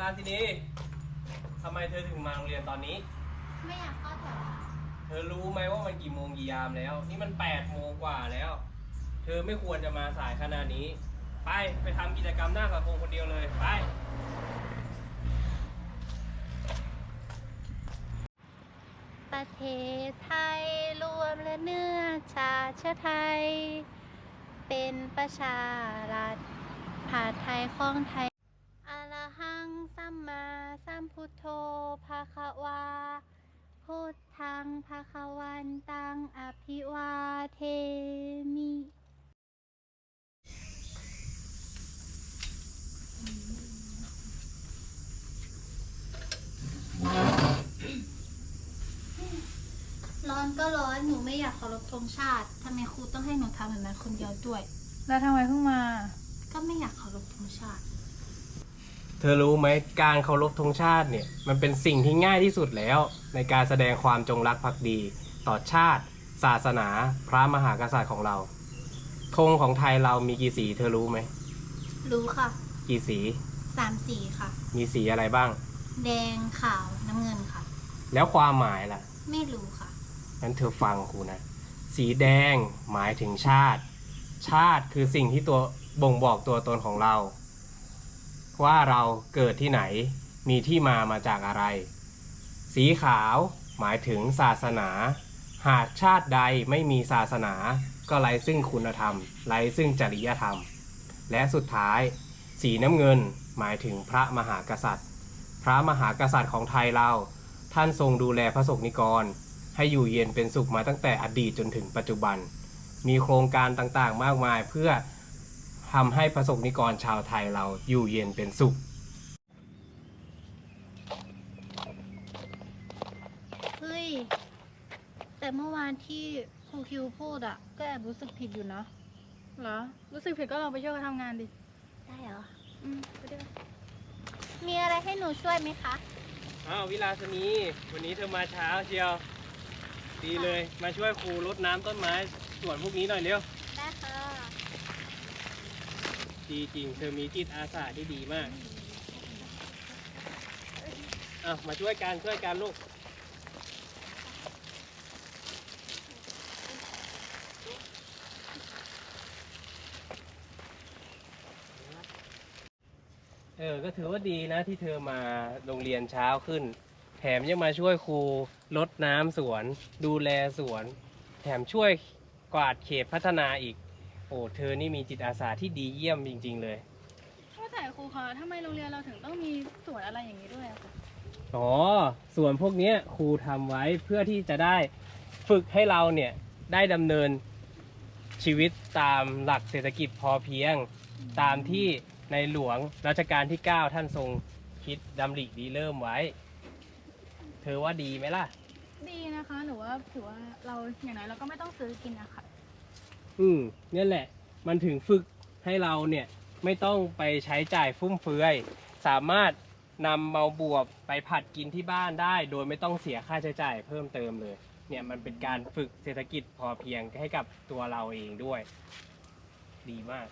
ลาสินีทำไมเธอถึงมาโรงเรียนตอนนี้ ไม่อยากเข้าแถวค่ะเธอรู้ไหมว่ามันกี่โมงกี่ยามแล้ว นี่มันแปดโมงกว่าแล้ว เธอไม่ควรจะมาสายขนาดนี้ ไปไปทำกิจกรรมหน้าเสาธงคนเดียวเลยไป ประเทศไทยรวมและเนื้อชาติเชื้อไทย เป็นประชารัฐผาไทยของไทยอะระหังสั มมาสัมพุทโธภาควาพุทธังภาควันตังอภิวาเทมิร้อนก็ร้อน หนูไม่อยากเคารพธงชาติ ทำไมครูต้องให้หนูทำแบบนั้นคนเดียวด้วย แล้วทำไมเพิ่งมา ก็ไม่อยากเคารพธงชาติ เธอรู้ไหมการเคารพธงชาติเนี่ยมันเป็นสิ่งที่ง่ายที่สุดแล้ว ในการแสดงความจงรักภักดี ต่อชาติ ศาสนา พระมหากษัตริย์ของเราธงของไทยเรามีกี่สี เธอรู้ไหมรู้ค่ะ กี่สีสามสีค่ะ มีสีอะไรบ้าง แดงขาวน้ำเงินค่ะ แล้วความหมายล่ะ ไม่รู้ค่ะงั้นเธอฟังครูนะ สีแดงหมายถึงชาติ ชาติคือสิ่งที่ตัวบ่งบอกตัวตนของเรา ว่าเราเกิดที่ไหนมีที่มามาจากอะไร สีขาวหมายถึงศาสนา หากชาติใดไม่มีศาสนา ก็ไร้ซึ่งคุณธรรม ไร้ซึ่งจริยธรรม และสุดท้าย สีน้ำเงินหมายถึงพระมหากษัตริย์ พระมหากษัตริย์ของไทยเราท่านทรงดูแลพระสงฆ์นิกร ให้อยู่เย็นเป็นสุขมาตั้งแต่อดีตจนถึงปัจจุบัน มีโครงการต่างๆ มากมายเพื่อ ทำให้ประสบนิกรชาวไทยเราอยู่เย็นเป็นสุข เฮ้ย แต่เมื่อวานที่ครูคิวพูดอะก็แอบรู้สึกผิดอยู่นะ เหรอ รู้สึกผิดก็ลองไปช่วยกันทำงานดิ ได้เหรอ อืมไปด้วยมีอะไรให้หนูช่วยไหมคะ อ้าววิลาสนีวันนี้เธอมาเช้าเชียว ดีเลย มาช่วยครูรดน้ำต้นไม้สวนพวกนี้หน่อยเร็ว ได้ค่ะ ดีจริง เธอมีจิตอาสาที่ดีมากอ้าวมาช่วยกันช่วยกันลูกเออ ก็ถือว่าดีนะที่เธอมาโรงเรียนเช้าขึ้น แถมยังมาช่วยครูรดน้ำสวน ดูแลสวน แถมช่วยกวาดเขตพัฒนาอีก โอ้เธอนี่มีจิตอาสาที่ดีเยี่ยมจริง ๆ เลยว่าแต่ครูคะทำไมโรงเรียนเราถึงต้องมีสวนอะไรอย่างนี้ด้วยอะคะอ๋อส่วนพวกเนี้ยครูทำไว้เพื่อที่จะได้ฝึกให้เราเนี่ยได้ดำเนินชีวิตตามหลักเศรษฐกิจพอเพียง ตามที่ในหลวงรัชกาลที่ 9 ท่านทรงคิดดำริดีเริ่มไว้ เธอว่าดีไหมล่ะ ดีนะคะหนูว่าถือว่าเราอย่างน้อยเราก็ไม่ต้องซื้อกินนะคะ อืมเนี่ยแหละ มันถึงฝึกให้เราเนี่ยไม่ต้องไปใช้จ่ายฟุ่มเฟือย สามารถนำเมาบวบไปผัดกินที่บ้านได้ โดยไม่ต้องเสียค่าใช้จ่ายเพิ่มเติมเลย เนี่ยมันเป็นการฝึกเศรษฐกิจพอเพียงให้กับตัวเราเองด้วย ดีมาก